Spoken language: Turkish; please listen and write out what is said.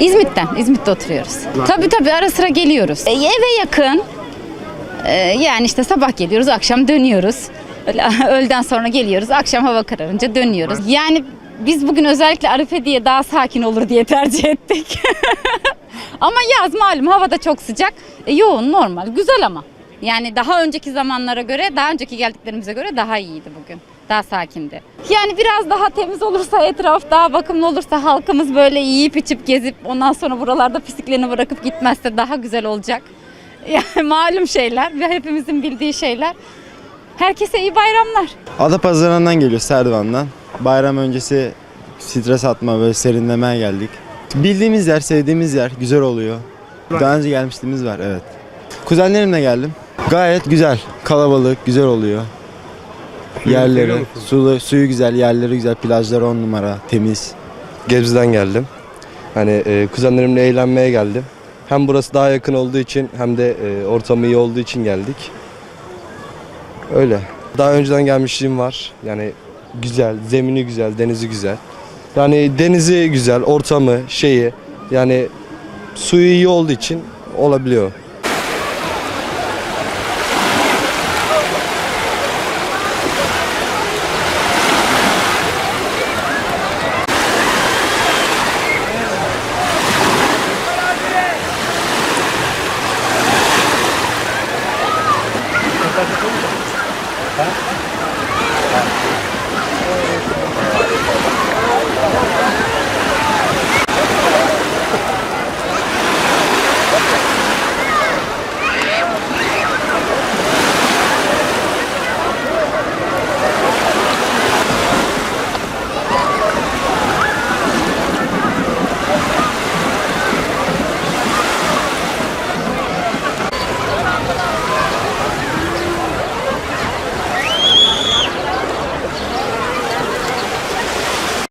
İzmit'ten, İzmit'te oturuyoruz. Tabii tabii ara sıra geliyoruz. E, eve yakın. E, yani işte sabah geliyoruz, akşam dönüyoruz. Öyle, öğleden sonra geliyoruz, akşam hava kararınca dönüyoruz. Yani biz bugün özellikle Arife diye daha sakin olur diye tercih ettik. ama yaz malum hava da çok sıcak. E, yoğun, normal, güzel ama. Yani daha önceki zamanlara göre, daha önceki geldiklerimize göre daha iyiydi bugün. Daha sakindi. Yani biraz daha temiz olursa etraf, daha bakımlı olursa halkımız böyle yiyip içip gezip ondan sonra buralarda pisliklerini bırakıp gitmezse daha güzel olacak. Yani malum şeyler ve hepimizin bildiği şeyler. Herkese iyi bayramlar. Adapazarı'ndan geliyor Serdivan'dan. Bayram öncesi stres atma böyle serinlemeye geldik. Bildiğimiz yer, sevdiğimiz yer güzel oluyor. Daha önce gelmişliğimiz var evet. Kuzenlerimle geldim. Gayet güzel, kalabalık, güzel oluyor. Yerleri, suyu, suyu güzel, yerleri güzel, plajları on numara, temiz. Gebze'den geldim. Hani e, kuzenlerimle eğlenmeye geldim. Hem burası daha yakın olduğu için hem de e, ortamı iyi olduğu için geldik. Öyle. Daha önceden gelmişliğim var. Yani güzel, zemini güzel, denizi güzel. Yani denizi güzel, ortamı, şeyi yani suyu iyi olduğu için olabiliyor. 好